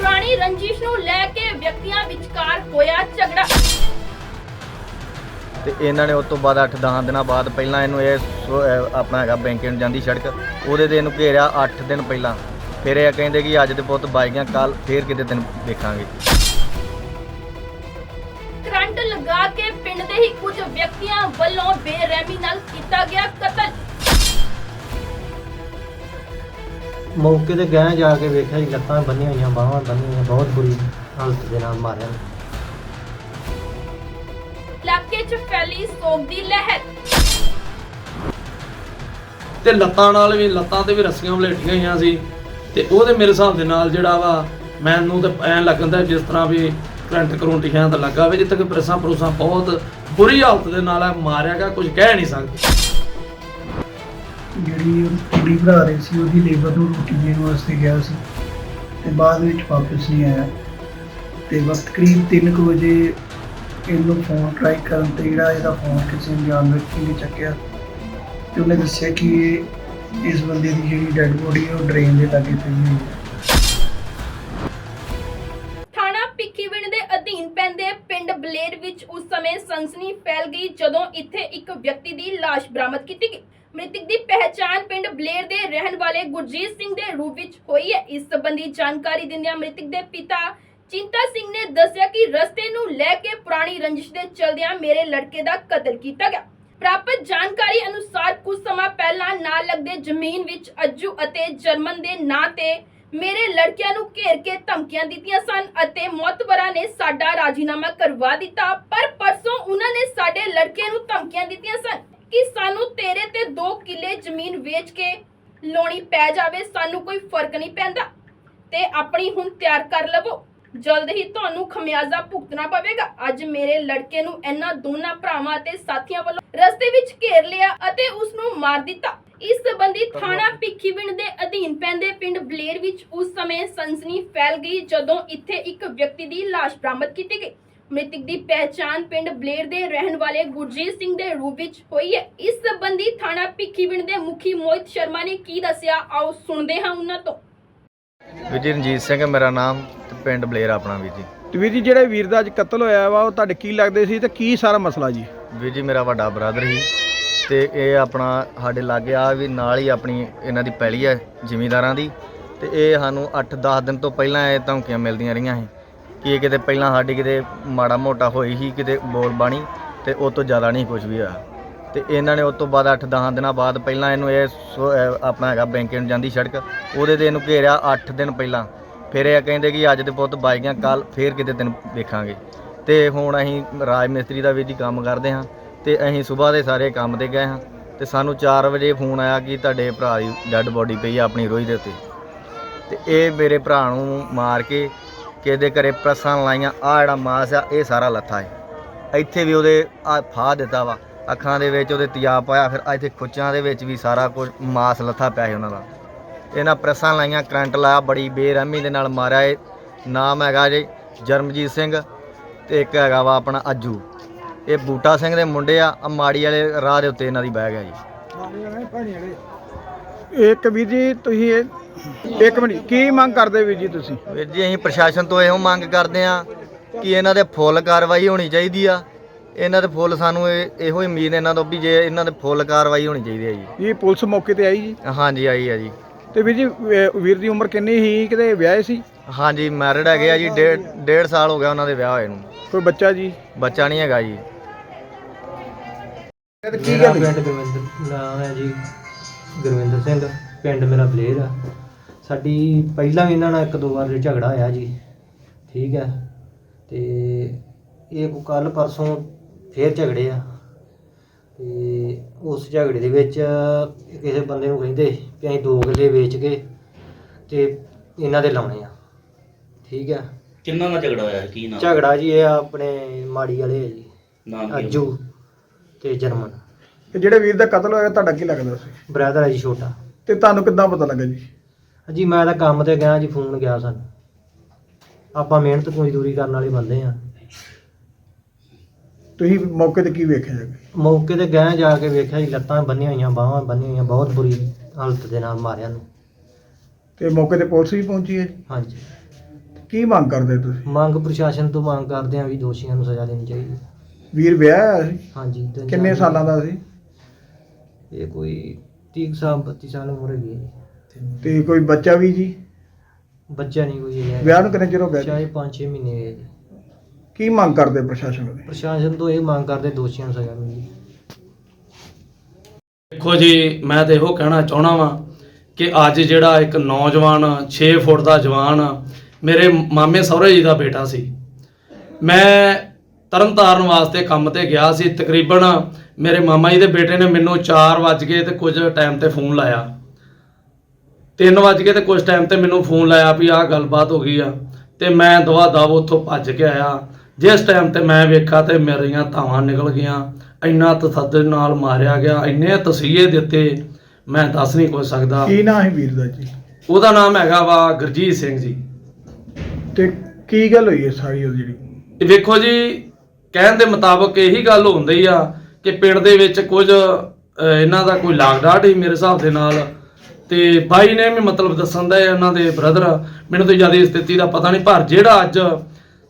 ਪੁਰਾਣੀ ਰੰਜਿਸ਼ ਨੂੰ ਲੈ ਕੇ ਵਿਅਕਤੀਆਂ ਵਿਚਕਾਰ ਹੋਇਆ ਝਗੜਾ। ਤੇ ਇਹਨਾਂ ਨੇ ਉਸ ਤੋਂ ਬਾਅਦ 8-10 ਦਿਨਾਂ ਬਾਅਦ ਪਹਿਲਾਂ ਇਹਨੂੰ ਇਹ ਸੋ- ਅਹ ਆਪਣਾ ਹੈਗਾ ਬੈਂਕੇ ਨੂੰ ਜਾਂਦੀ ਸੜਕ। ਉਹਦੇ ਤੇ ਇਹਨੂੰ ਘੇਰਿਆ 8 ਦਿਨ ਪਹਿਲਾਂ। ਫਿਰ ਇਹ ਕਹਿੰਦੇ ਕਿ ਅੱਜ ਤੇ ਪੁੱਤ ਬਾਈਆਂ ਕੱਲ ਫੇਰ ਕਿਤੇ ਦਿਨ ਦੇਖਾਂਗੇ। ਕਰੰਟ ਲਗਾ ਕੇ ਪਿੰਡ ਦੇ ਹੀ ਕੁਝ ਵਿਅਕਤੀਆਂ ਵੱਲੋਂ ਬੇਰਹਿਮੀ ਨਾਲ ਕੀਤਾ ਗਿਆ ਕਤਲ। ਮੌਕੇ ਤੇ ਗਏ ਜਾ ਕੇ ਵੇਖਿਆ ਜੀ ਲੱਤਾਂ ਬੰਨੀਆਂ ਹੋਈਆਂ ਬਾਹਾਂ ਬੰਨੀਆਂ ਹੋਈਆਂ ਬਹੁਤ ਬੁਰੀ ਹਾਲਤ ਦੇ ਨਾਲ ਮਾਰਿਆ। ਇਲਾਕੇ 'ਚ ਫੈਲੀ ਸੋਗ ਦੀ ਲਹਿਰ। ਤੇ ਲੱਤਾਂ ਨਾਲ ਵੀ ਲੱਤਾਂ ਤੇ ਵੀ ਰੱਸੀਆਂ ਵਲੇਟੀਆਂ ਹੋਈਆਂ ਸੀ। ਤੇ ਉਹਦੇ ਮੇਰੇ ਹਿਸਾਬ ਦੇ ਨਾਲ ਜਿਹੜਾ ਵਾ ਮੈਨੂੰ ਤਾਂ ਐਂ ਲੱਗਦਾ ਜਿਸ ਤਰ੍ਹਾਂ ਵੀ ਕਰੰਟ ਕਰੰਟੀਆਂ ਤਾਂ ਲੱਗਾ ਹੋਵੇ ਜਿੱਥੇ ਕਿ ਪ੍ਰੈਸਾਂ ਪ੍ਰੂਸਾਂ ਬਹੁਤ ਬੁਰੀ ਹਾਲਤ ਦੇ ਨਾਲ ਮਾਰਿਆ ਗਿਆ ਕੁਝ ਕਹਿ ਨਹੀਂ ਸਕਦੇ। ਜਿਹੜੀ ਕੁੜੀ ਭਰਾ ਰਹੀ ਸੀ, ਉਹਦੀ ਲੇਬਰ ਨੂੰ ਰੋਟੀ ਦੇਣ ਵਾਸਤੇ ਗਿਆ ਸੀ ਤੇ ਬਾਅਦ ਵਿੱਚ ਵਾਪਸ ਨਹੀਂ ਆਇਆ। ਤੇ ਵਕਤ ਕਰੀਬ 3 ਵਜੇ ਇਹਨੂੰ ਫੋਨ ਟਰਾਈ ਕਰਨ ਤੇ ਜਿਹੜਾ ਇਹਦਾ ਫੋਨ ਕਿਸੇ ਅਣਜਾਣ ਵਿਅਕਤੀ ਨੇ ਚੱਕਿਆ ਤੇ ਉਹਨੇ ਦੱਸਿਆ ਕਿ ਇਸ ਬੰਦੇ ਦੀ ਜਿਹੜੀ ਡੈੱਡ ਬੋਡੀ ਹੈ, ਉਹ ਡਰੇਨ ਦੇ ਲਾਗੇ ਪਈ ਹੋਈ ਹੈ। ਥਾਣਾ ਭਿੱਖੀਵਿੰਡ ਦੇ ਅਧੀਨ ਪੈਂਦੇ ਪਿੰਡ ਬਲੇਰ ਵਿੱਚ ਉਸ ਸਮੇਂ ਸਨਸਨੀ ਫੈਲ ਗਈ ਜਦੋਂ ਇੱਥੇ ਇੱਕ ਵਿਅਕਤੀ ਦੀ ਲਾਸ਼ ਬਰਾਮਦ ਕੀਤੀ ਗਈ। ਮ੍ਰਿਤਕ ਦੀ ਪਹਿਚਾਣ ਪਿੰਡ ਬਲੇਰ ਦੇ ਰਹਿਣ ਵਾਲੇ ਗੁਰਜੀਤ ਸਿੰਘ ਦੇ ਰੂਪ ਵਿੱਚ ਹੋਈ ਹੈ। ਇਸ ਸੰਬੰਧੀ ਜਾਣਕਾਰੀ ਦਿੰਦਿਆਂ ਮ੍ਰਿਤਕ ਦੇ ਪਿਤਾ ਚਿੰਤਾ ਸਿੰਘ ਨੇ ਦੱਸਿਆ ਕਿ ਰਸਤੇ ਨੂੰ ਲੈ ਕੇ ਪੁਰਾਣੀ ਰੰਜਿਸ਼ ਦੇ ਚਲਦਿਆਂ ਮੇਰੇ ਲੜਕੇ ਦਾ ਕਤਲ ਕੀਤਾ ਗਿਆ। ਪ੍ਰਾਪਤ ਜਾਣਕਾਰੀ ਅਨੁਸਾਰ ਕੁਝ ਸਮਾਂ ਪਹਿਲਾਂ ਨਾਲ ਲੱਗਦੇ ਜ਼ਮੀਨ ਵਿੱਚ ਅੱਜੂ ਅਤੇ ਜਰਮਨ ਦੇ ਨਾਂ ਤੇ ਮੇਰੇ ਲੜਕਿਆਂ ਨੂੰ ਘੇਰ ਕੇ ਧਮਕੀਆਂ ਦਿੱਤੀਆਂ ਸਨ ਅਤੇ ਮੌਤਵਰਾਂ ਨੇ ਸਾਡਾ ਰਾਜੀਨਾਮਾ ਕਰਵਾ ਦਿੱਤਾ, ਪਰ ਪਰਸੋਂ ਉਹਨਾਂ ਨੇ ਸਾਡੇ ਲੜਕੇ ਨੂੰ ਧਮਕੀਆਂ ਦਿੱਤੀਆਂ ਸਨ। ਕਿ ਸਾਨੂੰ ਤੇਰੇ ਤੇ 2 ਕਿੱਲੇ ਜ਼ਮੀਨ ਵੇਚ ਕੇ ਲੋਣੀ ਪੈ ਜਾਵੇ ਸਾਨੂੰ ਕੋਈ ਫ਼ਰਕ ਨਹੀਂ ਪੈਂਦਾ। ਤੇ ਆਪਣੀ ਹੁਣ ਤਿਆਰ ਕਰ ਲਵੋ। ਜਲਦ ਹੀ ਤੁਹਾਨੂੰ ਖਮਿਆਜ਼ਾ ਭੁਗਤਣਾ ਪਵੇਗਾ। ਅੱਜ ਮੇਰੇ ਲੜਕੇ ਨੂੰ ਇਹਨਾਂ ਦੋਨਾਂ ਭਰਾਵਾਂ ਅਤੇ ਸਾਥੀਆਂ ਵੱਲੋਂ ਰਸਤੇ ਵਿੱਚ ਘੇਰ ਲਿਆ ਅਤੇ ਉਸ ਨੂੰ ਮਾਰ ਦਿੱਤਾ। ਇਸ ਸੰਬੰਧੀ ਥਾਣਾ ਭਿੱਖੀਵਿੰਡ ਦੇ ਅਧੀਨ ਪੈਂਦੇ ਪਿੰਡ ਬਲੇਰ ਵਿੱਚ ਉਸ ਸਮੇਂ ਸਨਸਨੀ ਫੈਲ ਗਈ ਜਦੋਂ ਇੱਥੇ ਇੱਕ ਵਿਅਕਤੀ ਦੀ ਲਾਸ਼ ਬਰਾਮਦ ਕੀਤੀ ਗਈ। ਮ੍ਰਿਤਕ ਦੀ ਪਹਿਚਾਣ ਪਿੰਡ ਬਲੇਰ ਦੇ ਰਹਿਣ ਵਾਲੇ ਗੁਰਜੀਤ ਸਿੰਘ ਦੇ ਰੂਪ ਵਿੱਚ ਹੋਈ ਹੈ। ਇਸ ਸੰਬੰਧੀ ਥਾਣਾ ਭਿੱਖੀਵਿੰਡ ਦੇ ਮੁਖੀ ਮੋਹਿਤ ਸ਼ਰਮਾ ਨੇ ਕੀ ਦੱਸਿਆ ਆਓ ਸੁਣਦੇ ਹਾਂ ਉਹਨਾਂ ਤੋਂ। ਵੀਰ ਜੀ ਰਣਜੀਤ ਸਿੰਘ ਹੈ ਮੇਰਾ ਨਾਮ ਤੇ ਪਿੰਡ ਬਲੇਰ ਆਪਣਾ ਵੀਰ ਜੀ। ਤੇ ਵੀਰ ਜੀ ਜਿਹੜੇ ਵੀਰ ਦਾ ਅੱਜ ਕਤਲ ਹੋਇਆ ਵਾ ਉਹ ਤੁਹਾਡੇ ਕੀ ਲੱਗਦੇ ਸੀ ਤੇ ਕੀ ਸਾਰਾ ਮਸਲਾ ਜੀ? ਵੀਰ ਜੀ ਮੇਰਾ ਵੱਡਾ ਬ੍ਰਦਰ ਸੀ ਤੇ ਇਹ ਆਪਣਾ ਸਾਡੇ ਲਾਗੇ ਆ ਵੀ ਨਾਲ ਹੀ ਆਪਣੀ ਇਹਨਾਂ ਦੀ ਪੈਲੀ ਹੈ ਜ਼ਿਮੀਂਦਾਰਾਂ ਦੀ ਤੇ ਇਹ ਸਾਨੂੰ 8-10 ਦਿਨ ਤੋਂ ਪਹਿਲਾਂ ਇਹ ਧਮਕੀਆਂ ਮਿਲਦੀਆਂ ਰਹੀਆਂ ਸੀ। ਕਿ ਇਹ ਕਿਤੇ ਪਹਿਲਾਂ ਸਾਡੀ ਕਿਤੇ ਮਾੜਾ ਮੋਟਾ ਹੋਈ ਸੀ, ਕਿਤੇ ਬੋਲ ਬਾਣੀ ਤੇ ਉਹ ਤੋਂ ਜ਼ਿਆਦਾ ਨਹੀਂ ਕੁਝ ਵੀ ਹੋਇਆ। ਤੇ ਇਹਨਾਂ ਨੇ ਉਸ ਤੋਂ ਬਾਅਦ 8-10 ਦਿਨਾਂ ਬਾਅਦ ਪਹਿਲਾਂ ਇਹਨੂੰ ਇਹ ਸੋ- ਅਹ ਆਪਣਾ ਹੈਗਾ ਬੈਂਕੇ ਨੂੰ ਜਾਂਦੀ ਸੜਕ। ਉਹਦੇ ਤੇ ਇਹਨੂੰ ਘੇਰਿਆ 8 ਦਿਨ ਪਹਿਲਾਂ। ਫਿਰ ਇਹ ਕਹਿੰਦੇ ਕਿ ਅੱਜ ਤੇ ਪੁੱਤ ਬਾਈਆਂ ਕੱਲ ਫੇਰ ਕਿਤੇ ਦਿਨ ਦੇਖਾਂਗੇ। ਤੇ ਹੁਣ ਅਸੀਂ ਰਾਜ ਮਿਸਤਰੀ ਦਾ ਵੀ ਜੀ ਕੰਮ ਕਰਦੇ ਹਾਂ ਤੇ ਅਸੀਂ ਸਵੇਰ ਦੇ ਸਾਰੇ ਕੰਮ ਤੇ ਗਏ ਹਾਂ ਤੇ ਸਾਨੂੰ 4 ਵਜੇ ਫੋਨ ਆਇਆ ਕਿ ਤੁਹਾਡੇ ਭਰਾ ਦੀ ਡੈੱਡ ਬੋਡੀ ਪਈ ਆ ਆਪਣੀ ਰੋਈ ਦੇ ਉੱਤੇ। ਤੇ ਇਹ ਮੇਰੇ ਭਰਾ ਨੂੰ ਮਾਰ ਕੇ ਕਿਹਦੇ ਘਰੇ ਪ੍ਰਸਾਂ ਲਾਈਆਂ ਆ ਜਿਹੜਾ ਮਾਸ ਆ, ਇਹ ਸਾਰਾ ਲੱਥਾ ਹੈ। ਇੱਥੇ ਵੀ ਉਹਦੇ ਆ ਫਾਹ ਦਿੱਤਾ ਵਾ। ਅੱਖਾਂ ਦੇ ਵਿੱਚ ਉਹਦੇ ਤਿਆਬ ਪਾਇਆ, ਫਿਰ ਇੱਥੇ ਖੁੱਚਾਂ ਦੇ ਵਿੱਚ ਵੀ ਸਾਰਾ ਕੁਝ ਮਾਸ ਲੱਥਾ ਪਿਆ ਸੀ ਉਹਨਾਂ ਦਾ। ਇਹਨਾਂ ਪ੍ਰੈਸਾਂ ਲਾਈਆਂ, ਕਰੰਟ ਲਾਇਆ, ਬੜੀ ਬੇਰਹਿਮੀ ਦੇ ਨਾਲ ਮਾਰਿਆ ਇਹ। ਨਾਮ ਹੈਗਾ ਜੀ ਜਰਮਜੀਤ ਸਿੰਘ ਤੇ ਇੱਕ ਹੈਗਾ ਵਾ ਆਪਣਾ ਅੱਜੂ। ਇਹ ਬੂਟਾ ਸਿੰਘ ਦੇ ਮੁੰਡੇ ਆ ਮਾੜੀ ਵਾਲੇ ਰਾਹ ਦੇ ਉੱਤੇ ਇਹਨਾਂ ਦੀ ਬਹਿ ਗਿਆ ਜੀ। ਇੱਕ ਵੀਰ ਜੀ, ਤੁਸੀਂ ਇਹ ਇੱਕ ਮਿੰਟ ਕੀ ਮੰਗ ਕਰਦੇ ਵੀਰ ਜੀ ਤੁਸੀਂ? ਵੀਰ ਜੀ ਅਸੀਂ ਪ੍ਰਸ਼ਾਸਨ ਤੋਂ ਇਹੋ ਮੰਗ ਕਰਦੇ ਆ ਕਿ ਇਹਨਾਂ ਦੇ ਫੁੱਲ ਕਾਰਵਾਈ ਹੋਣੀ ਚਾਹੀਦੀ ਆ। ਇਹਨਾਂ ਦੇ ਫੁੱਲ ਸਾਨੂੰ ਇਹ- ਇਹੋ ਹੀ ਉਮੀਦ ਇਹਨਾਂ ਤੋਂ ਵੀ ਜੇ ਇਹਨਾਂ ਦੇ ਫੁੱਲ ਕਾਰਵਾਈ ਹੋਣੀ ਚਾਹੀਦੀ ਹੈ ਜੀ। ਇਹ ਪੁਲਿਸ ਮੌਕੇ ਤੇ ਆਈ ਜੀ? ਹਾਂਜੀ ਆਈ ਆ ਜੀ। ਤੇ ਵੀਰ ਜੀ ਅਹ ਵੀਰ ਦੀ ਉਮਰ ਕਿੰਨੀ ਸੀ? ਕਿਤੇ ਵਿਆਹੇ ਸੀ? ਹਾਂਜੀ ਮੈਰਿਡ ਹੈਗੇ ਆ ਜੀ ਡੇਢ ਡੇਢ ਸਾਲ ਹੋ ਗਿਆ ਉਹਨਾਂ ਦੇ ਵਿਆਹ ਹੋਏ ਨੂੰ। ਕੋਈ ਬੱਚਾ ਜੀ? ਬੱਚਾ ਨਹੀਂ ਹੈਗਾ ਜੀ। ਤੇ ਕੀ ਗੱਲ ਪਿੰਡ ਗੁਰਵਿੰਦਰ ਨਾਮ ਹੈ ਜੀ ਗੁਰਵਿੰਦਰ ਸਿੰਘ। ਪਿੰਡ ਮੇਰਾ ਬਲੇਰ ਆ। ਸਾਡੀ ਪਹਿਲਾਂ ਵੀ ਇਹਨਾਂ ਨਾਲ ਇੱਕ ਦੋ ਵਾਰ ਝਗੜਾ ਹੋਇਆ ਜੀ ਠੀਕ ਹੈ ਤੇ ਇਹ ਕੋ ਕੱਲ ਪਰਸੋਂ ਫੇਰ ਝਗੜੇ ਆ। ਤੇ ਉਸ ਝਗੜੇ ਦੇ ਵਿੱਚ ਕਿਸੇ ਬੰਦੇ ਨੂੰ ਕਹਿੰਦੇ ਕਿ ਅਸੀਂ ਦੋ ਕਿੱਲੇ ਵੇਚ ਕੇ ਤੇ ਇਹਨਾਂ ਦੇ ਲਾਉਣੇ ਆ ਠੀਕ ਹੈ ਕਿੰਨਾ ਦਾ ਝਗੜਾ ਹੋਇਆ? ਕੀ ਨਾਮ ਝਗੜਾ ਜੀ ਇਹ ਆਪਣੇ ਮਾੜੀ ਵਾਲੇ ਆ ਜੀ ਨਾਮ ਕੀ? ਅੱਜੂ ਤੇ ਜਰਮਨ। ਤੇ ਜਿਹੜੇ ਵੀਰ ਦਾ ਕਤਲ ਹੋਇਆ ਤੁਹਾਡਾ ਕੀ ਲੱਗਦਾ ਸੀ? ਬ੍ਰਦਰ ਹੈ ਜੀ ਛੋਟਾ। ਤੇ ਤੁਹਾਨੂੰ ਕਿੱਦਾਂ ਪਤਾ ਲੱਗਾ ਜੀ? ਜੀ ਮੈਂ ਤਾਂ ਕੰਮ ਤੇ ਗਿਆ ਜੀ ਫੋਨ ਗਿਆ ਸਾਨੂੰ। ਆਪਾਂ ਮਿਹਨਤ ਮਜ਼ਦੂਰੀ ਕਰਨ ਵਾਲੇ ਬੰਦੇ ਆ। ਤੁਸੀਂ ਮੌਕੇ ਤੇ ਕੀ ਵੇਖਿਆ ਜੀ ਮੌਕੇ ਤੇ ਗਏ ਜਾ ਕੇ ਵੇਖਿਆ ਜੀ ਲੱਤਾਂ ਬੰਨੀਆਂ ਹੋਈਆਂ ਬਾਹਾਂ ਬੰਨੀਆਂ ਹੋਈਆਂ ਬਹੁਤ ਬੁਰੀ ਹਾਲਤ ਦੇ ਨਾਲ ਮਾਰਿਆ ਨੂੰ। ਤੇ ਮੌਕੇ ਤੇ ਪੁਲਿਸ ਵੀ ਪਹੁੰਚੀ ਹੈ ਜੀ? ਹਾਂਜੀ। ਕੀ ਮੰਗ ਕਰਦੇ ਤੁਸੀਂ? ਮੰਗ ਪ੍ਰਸ਼ਾਸਨ ਤੋਂ ਮੰਗ ਕਰਦੇ ਹਾਂ ਵੀ ਦੋਸ਼ੀਆਂ ਨੂੰ ਸਜ਼ਾ ਦੇਣੀ ਚਾਹੀਦੀ। ਵੀਰ ਵਿਆਹ ਹੋਇਆ ਸੀ? ਹਾਂਜੀ ਤਿੰਨ ਕਿੰਨੇ ਚਾਰ- ਸਾਲਾਂ ਦਾ ਸੀ? ਇਹ ਕੋਈ 30 ਸਾਲ 32 ਸਾਲ ਉਮਰ ਹੈਗੀ ਹੈ ਜੀ। ਤੇ ਕੋਈ ਬੱਚਾ ਵੀ ਜੀ? ਬੱਚਾ ਨਹੀਂ ਕੋਈ ਹੈਗਾ। ਵਿਆਹ ਨੂੰ ਕਿੰਨੇ ਚਿਰ ਹੋ ਗਿਆ ਜੀ? ਚਾਹੇ 5-6 ਮਹੀਨੇ ਹੋਏ ਜੀ। ਕੀ ਮੰਗ ਕਰਦੇ ਪ੍ਰਸ਼ਾਸਨ ਕੋਲ ਪ੍ਰਸ਼ਾਸਨ ਤੋਂ ਇਹ ਮੰਗ ਕਰਦੇ ਦੋਸ਼ੀਆਂ ਨੂੰ ਸਜ਼ਾ ਮਿਲੇ ਦੇਖੋ ਜੀ ਮੈਂ ਤਾਂ ਇਹੋ ਕਹਿਣਾ ਚਾਹਣਾ ਵਾਂ ਕਿ ਅੱਜ ਜਿਹੜਾ ਇੱਕ ਨੌਜਵਾਨ 6 ਫੁੱਟ ਦਾ ਜਵਾਨ ਮੇਰੇ ਮਾਮੇ ਸਹੁਰੇ ਜੀ ਦਾ ਬੇਟਾ ਸੀ। ਮੈਂ ਤਰਨਤਾਰਨ ਵਾਸਤੇ ਕੰਮ ਤੇ ਗਿਆ ਸੀ। ਤਕਰੀਬਨ ਮੇਰੇ ਮਾਮਾ ਜੀ ਦੇ ਬੇਟੇ ਨੇ ਮੈਨੂੰ 4 ਵਜ ਗਏ ਤੇ ਕੁਝ ਟਾਈਮ ਤੇ ਫੋਨ ਲਾਇਆ। 3 ਵਜ ਗਏ ਤੇ ਕੁਝ ਟਾਈਮ ਤੇ ਮੈਨੂੰ ਫੋਨ ਲਾਇਆ ਵੀ ਆਹ ਗੱਲਬਾਤ ਹੋ ਗਈ ਆ ਤੇ ਮੈਂ ਦਵਾ ਦਵ ਉੱਥੋਂ ਭੱਜ ਕੇ ਆਇਆ। ਜਿਸ ਟਾਈਮ ਤੇ ਮੈਂ ਵੇਖਾ ਤੇ ਮੇਰੀਆਂ ਧਾਵਾਂ ਨਿਕਲ ਗਈਆਂ। ਇੰਨਾ ਤਸੱਦਦ ਨਾਲ ਮਾਰਿਆ ਗਿਆ। ਇੰਨੇ ਤਸੀਹੇ ਦਿੱਤੇ। ਮੈਂ ਦੱਸ ਨਹੀਂ ਕੁਝ ਸਕਦਾ। ਕੀ ਨਾਂ ਹੈ ਵੀਰ ਦਾ ਜੀ? ਉਹਦਾ ਨਾਮ ਹੈਗਾ ਵਾ ਗੁਰਜੀਤ ਸਿੰਘ ਜੀ। ਤੇ ਕੀ ਗੱਲ ਹੋਈ ਹੈ ਸਾਰੀ ਉਹ ਜਿਹੜੀ? ਵੇਖੋ ਜੀ ਕਹਿਣ ਦੇ ਮੁਤਾਬਕ ਇਹੀ ਗੱਲ ਹੁੰਦੀ ਆ ਕਿ ਪਿੰਡ ਦੇ ਵਿੱਚ ਕੁਝ ਇਹਨਾਂ ਦਾ ਕੋਈ ਲਾਗਡਾਟ ਹੀ ਮੇਰੇ ਹਿਸਾਬ ਦੇ ਨਾਲ। ਤੇ ਬਾਈ ਨੇ ਵੀ ਮਤਲਬ ਦੱਸਣ ਦਾ ਇਹਨਾਂ ਦੇ ਬ੍ਰਦਰ, ਮੈਨੂੰ ਤਾਂ ਜ਼ਿਆਦਾ ਸਥਿਤੀ ਦਾ ਪਤਾ ਨਹੀਂ, ਪਰ ਜਿਹੜਾ ਅੱਜ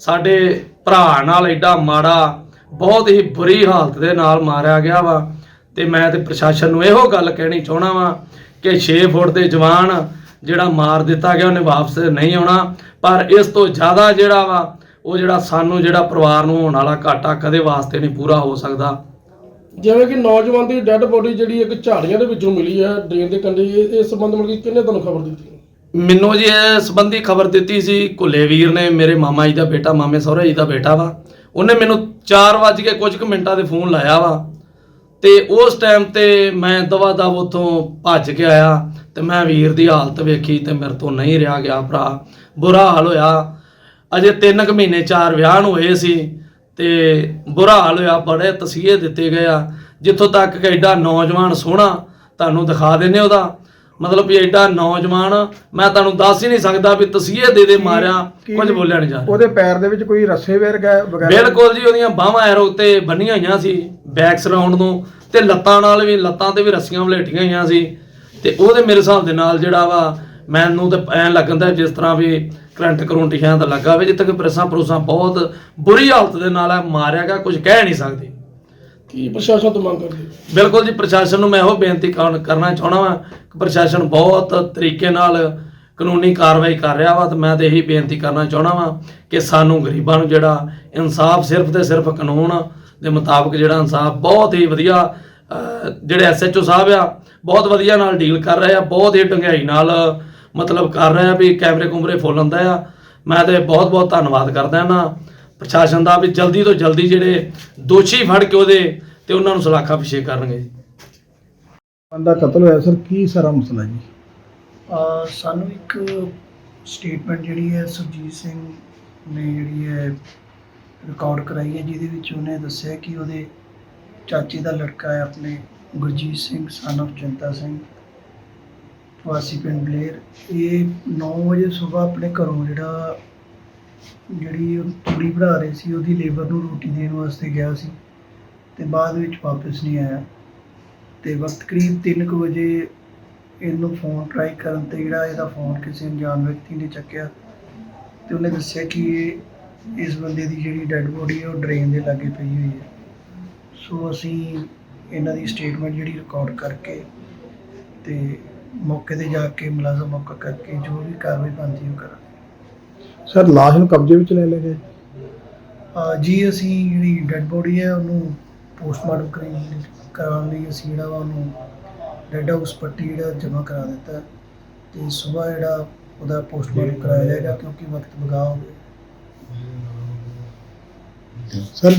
ਸਾਡੇ ਭਰਾ ਨਾਲ ਐਡਾ ਮਾੜਾ, ਬਹੁਤ ਹੀ ਬੁਰੀ ਹਾਲਤ ਦੇ ਨਾਲ ਮਾਰਿਆ ਗਿਆ ਵਾ, ਤੇ ਮੈਂ ਤੇ ਪ੍ਰਸ਼ਾਸਨ ਨੂੰ ਇਹੋ ਗੱਲ ਕਹਿਣੀ ਚਾਹਣਾ ਵਾ ਕਿ 6 ਫੁੱਟ ਦੇ ਜਵਾਨ ਜਿਹੜਾ ਮਾਰ ਦਿੱਤਾ ਗਿਆ, ਉਹਨੇ ਵਾਪਸ ਨਹੀਂ ਆਉਣਾ। ਪਰ ਇਸ ਤੋਂ ਜ਼ਿਆਦਾ ਜਿਹੜਾ ਵਾ ਉਹ ਜਿਹੜਾ ਸਾਨੂੰ ਜਿਹੜਾ ਪਰਿਵਾਰ ਨੂੰ ਹੋਣ ਵਾਲਾ ਘਾਟਾ ਕਦੇ ਵਾਸਤੇ ਨਹੀਂ ਪੂਰਾ ਹੋ ਸਕਦਾ। ਜਿਵੇਂ ਕਿ ਨੌਜਵਾਨ ਦੀ ਡੈੱਡ ਬੋਡੀ ਜਿਹੜੀ ਇੱਕ ਝਾੜੀਆਂ ਦੇ ਵਿੱਚੋਂ ਮਿਲੀ ਹੈ ਡਰੇਨ ਦੇ ਕੰਢੇ ਇਹ- ਇਸ ਸੰਬੰਧ ਵਿੱਚ ਕਿਹਨੇ ਤੁਹਾਨੂੰ ਖਬਰ ਦਿੱਤੀ? ਮੈਨੂੰ ਜੀ ਇਹ ਸੰਬੰਧੀ ਖਬਰ ਦਿੱਤੀ ਸੀ ਕੁੱਲੇ ਵੀਰ ਨੇ ਮੇਰੇ ਮਾਮਾ ਜੀ ਦਾ ਬੇਟਾ ਮਾਮੇ ਸਹੁਰੇ ਜੀ ਦਾ ਬੇਟਾ ਵਾ। ਉਹਨੇ ਮੈਨੂੰ 4 ਵਜੇ ਕੇ ਕੁਝ ਕੁ ਮਿੰਟਾਂ ਦੇ ਫੋਨ ਲਾਇਆ ਵਾ। ਤੇ ਉਸ ਟਾਈਮ ਤੇ ਮੈਂ ਦਵਾ ਦਵ ਉੱਥੋਂ ਭੱਜ ਕੇ ਆਇਆ ਤੇ ਮੈਂ ਵੀਰ ਦੀ ਹਾਲਤ ਵੇਖੀ ਤੇ ਮੇਰੇ ਤੋਂ ਨਹੀਂ ਰਿਹਾ ਗਿਆ ਭਰਾ। ਬੁਰਾ ਹਾਲ ਹੋਇਆ। ਅਜੇ 3 ਕੁ ਮਹੀਨੇ ਚਾਰ ਵਿਆਹ ਨੂੰ ਹੋਏ ਸੀ ਤੇ ਬੁਰਾ ਹਾਲ ਹੋਇਆ ਬੜੇ ਤਸੀਹੇ ਦਿੱਤੇ ਗਏ ਆ। ਜਿੱਥੋਂ ਤੱਕ ਕਿ ਐਡਾ ਨੌਜਵਾਨ ਸੋਹਣਾ ਤੁਹਾਨੂੰ ਦਿਖਾ ਦਿੰਨੇ ਉਹਦਾ। ਮਤਲਬ ਵੀ ਐਡਾ ਨੌਜਵਾਨ ਮੈਂ ਤੁਹਾਨੂੰ ਦੱਸ ਹੀ ਨਹੀਂ ਸਕਦਾ ਵੀ ਤਸੀਹੇ ਦੇ ਦੇ ਮਾਰਿਆ ਕੁਝ ਬੋਲਿਆ ਨਹੀਂ ਜਾ ਉਹਦੇ ਪੈਰ ਦੇ ਵਿੱਚ ਕੋਈ ਰੱਸੇ ਵਗੈਰਾ ਵਗੈਰਾ? ਬਿਲਕੁਲ ਜੀ ਉਹਦੀਆਂ ਬਾਹਾਂ ਐਰੋ ਤੇ ਬੰਨੀਆਂ ਹੋਈਆਂ ਸੀ ਬੈਕ ਸਰਾਉਂਡ ਨੂੰ ਤੇ ਲੱਤਾਂ ਨਾਲ ਵੀ ਲੱਤਾਂ ਤੇ ਵੀ ਰੱਸੀਆਂ ਵਲੇਟੀਆਂ ਹੋਈਆਂ ਸੀ। ਤੇ ਉਹਦੇ ਮੇਰੇ ਹਿਸਾਬ ਦੇ ਨਾਲ ਜਿਹੜਾ ਵਾ ਮੈਨੂੰ ਤਾਂ ਐਂ ਲੱਗਦਾ ਜਿਸ ਤਰ੍ਹਾਂ ਵੀ ਕਰੰਟ ਕਰੰਟ ਸ਼ਾਂ ਦਾ ਲੱਗਾ ਹੋਵੇ ਜਿੱਥੇ ਕਿ ਪ੍ਰੈਸਾਂ ਪਰੂਸਾਂ ਬਹੁਤ ਬੁਰੀ ਹਾਲਤ ਦੇ ਨਾਲ ਹੈ ਮਾਰਿਆ ਗਿਆ ਕੁਝ ਕਹਿ ਨਹੀਂ ਸਕਦੇ। ਕੀ ਪ੍ਰਸ਼ਾਸਨ ਤੋਂ ਮੰਗ ਕਰਦੇ? ਬਿਲਕੁਲ ਜੀ ਪ੍ਰਸ਼ਾਸਨ ਨੂੰ ਮੈਂ ਇਹੋ ਬੇਨਤੀ ਕਰਨ- ਚਾਹਣਾ ਵਾਂ ਕਿ ਪ੍ਰਸ਼ਾਸਨ ਬਹੁਤ ਤਰੀਕੇ ਨਾਲ ਕਾਨੂੰਨੀ ਕਾਰਵਾਈ ਕਰ ਰਿਹਾ ਵਾ ਤੇ ਮੈਂ ਤੇ ਇਹੀ ਬੇਨਤੀ ਕਰਨਾ ਚਾਹਣਾ ਵਾਂ ਕਿ ਸਾਨੂੰ ਗਰੀਬਾਂ ਨੂੰ ਜਿਹੜਾ ਇਨਸਾਫ ਸਿਰਫ ਤੇ ਸਿਰਫ ਕਾਨੂੰਨ ਦੇ ਮੁਤਾਬਕ ਜਿਹੜਾ ਇਨਸਾਫ ਬਹੁਤ ਹੀ ਵਧੀਆ ਜਿਹੜੇ ਐਸਐਚਓ ਸਾਹਿਬ ਆ ਬਹੁਤ ਵਧੀਆ ਨਾਲ ਡੀਲ ਕਰ ਰਹੇ ਆ ਬਹੁਤ ਹੀ ਡੰਗਾਈ ਨਾਲ ਮਤਲਬ ਕਰ ਰਹੇ ਆ ਵੀ ਕੈਮਰੇ ਕੁਮਰੇ ਫੁੱਲ ਹੁੰਦਾ ਆ। ਮੈਂ ਤੇ ਬਹੁਤ ਬਹੁਤ ਧੰਨਵਾਦ ਕਰਦਾ ਨਾ ਪ੍ਰਸ਼ਾਸਨ ਦਾ ਵੀ ਜਲਦੀ ਤੋਂ ਜਲਦੀ ਜਿਹੜੇ ਦੋਸ਼ੀ ਫੜ ਕੇ ਉਹਦੇ ਤੇ ਉਹਨਾਂ ਨੂੰ ਸਲਾਖਾ ਪਿਛੇ ਕਰਨਗੇ ਜੀ। ਬੰਦਾ ਕਤਲ ਹੋਇਆ ਸਰ ਕੀ ਸਾਰਾ ਮਸਲਾ ਜੀ? ਅਹ ਸਾਨੂੰ ਇੱਕ ਸਟੇਟਮੈਂਟ ਜਿਹੜੀ ਹੈ ਸੁਰਜੀਤ ਸਿੰਘ ਨੇ ਜਿਹੜੀ ਹੈ ਰਿਕਾਰਡ ਕਰਾਈ ਹੈ ਜਿਹਦੇ ਵਿੱਚ ਉਹਨੇ ਦੱਸਿਆ ਕਿ ਉਹਦੇ ਚਾਚੇ ਦਾ ਲੜਕਾ ਹੈ ਆਪਣੇ ਗੁਰਜੀਤ ਸਿੰਘ son of ਚਿੰਤਾ ਸਿੰਘ। ਵਾਸੀ ਪਿੰਡ ਬਲੇਰ, ਇਹ 9 ਵਜੇ ਸਵੇਰ ਆਪਣੇ ਘਰੋਂ ਜਿਹੜਾ, ਜਿਹੜੀ ਉਹ ਤੂੜੀ ਬਣਾ ਰਹੇ ਸੀ, ਉਹਦੀ ਲੇਬਰ ਨੂੰ ਰੋਟੀ ਦੇਣ ਵਾਸਤੇ ਗਿਆ ਸੀ ਤੇ ਬਾਅਦ ਵਿੱਚ ਵਾਪਸ ਨਹੀਂ ਆਇਆ। ਤੇ ਵਕਤ ਕਰੀਬ 3:00 ਵਜੇ ਇਹਨੂੰ ਫੋਨ ਟਰਾਈ ਕਰਨ ਤੇ ਜਿਹੜਾ ਇਹਦਾ ਫੋਨ ਕਿਸੇ ਅਣਜਾਣ ਵਿਅਕਤੀ ਨੇ ਚੱਕਿਆ ਤੇ ਉਹਨੇ ਦੱਸਿਆ ਕਿ ਇਹ ਇਸ ਬੰਦੇ ਦੀ ਜਿਹੜੀ ਡੈੱਡ ਬੋਡੀ ਹੈ ਉਹ ਡਰੇਨ ਦੇ ਲਾਗੇ ਪਈ ਹੋਈ ਹੈ। ਸੋ ਅਸੀਂ ਇਹਨਾਂ ਦੀ ਸਟੇਟਮੈਂਟ ਜਿਹੜੀ ਰਿਕਾਰਡ ਕਰਕੇ ਤੇ ਮੌਕੇ ਤੇ ਜਾ ਕੇ ਮੁਲਾਜ਼ਮ ਮੌਕਾ ਕਰਕੇ ਜੋ ਵੀ ਕਾਰਵਾਈ ਬਣਦੀ ਉਹ ਕਰਾਂਗੇ। ਸਰ ਲਾਸ਼ ਨੂੰ ਕਬਜ਼ੇ ਵਿੱਚ ਲੈ ਗਏ? ਅਹ ਜੀ ਅਸੀਂ ਜਿਹੜੀ ਡੈੱਡ ਬੋਡੀ ਹੈ ਉਹਨੂੰ ਪੋਸਟਮਾਰਟਮ ਕਰਾਉਣ ਕਰਾਉਣ ਲਈ ਅਸੀਂ ਜਿਹੜਾ ਵਾ ਉਹਨੂੰ ਡੈੱਡ ਹਾਊਸ ਪੱਟੀ ਜਿਹੜਾ ਜਮ੍ਹਾਂ ਕਰਾ ਦਿੱਤਾ ਹੈ ਤੇ ਸਵੇਰ ਜਿਹੜਾ ਉਹਦਾ ਪੋਸਟਮਾਰਟਮ ਕਰਾਇਆ ਜਾਏਗਾ ਕਿਉਂਕਿ ਵਕਤ ਬਗਾ ਹੋ ਗਿਆ। ਸਰ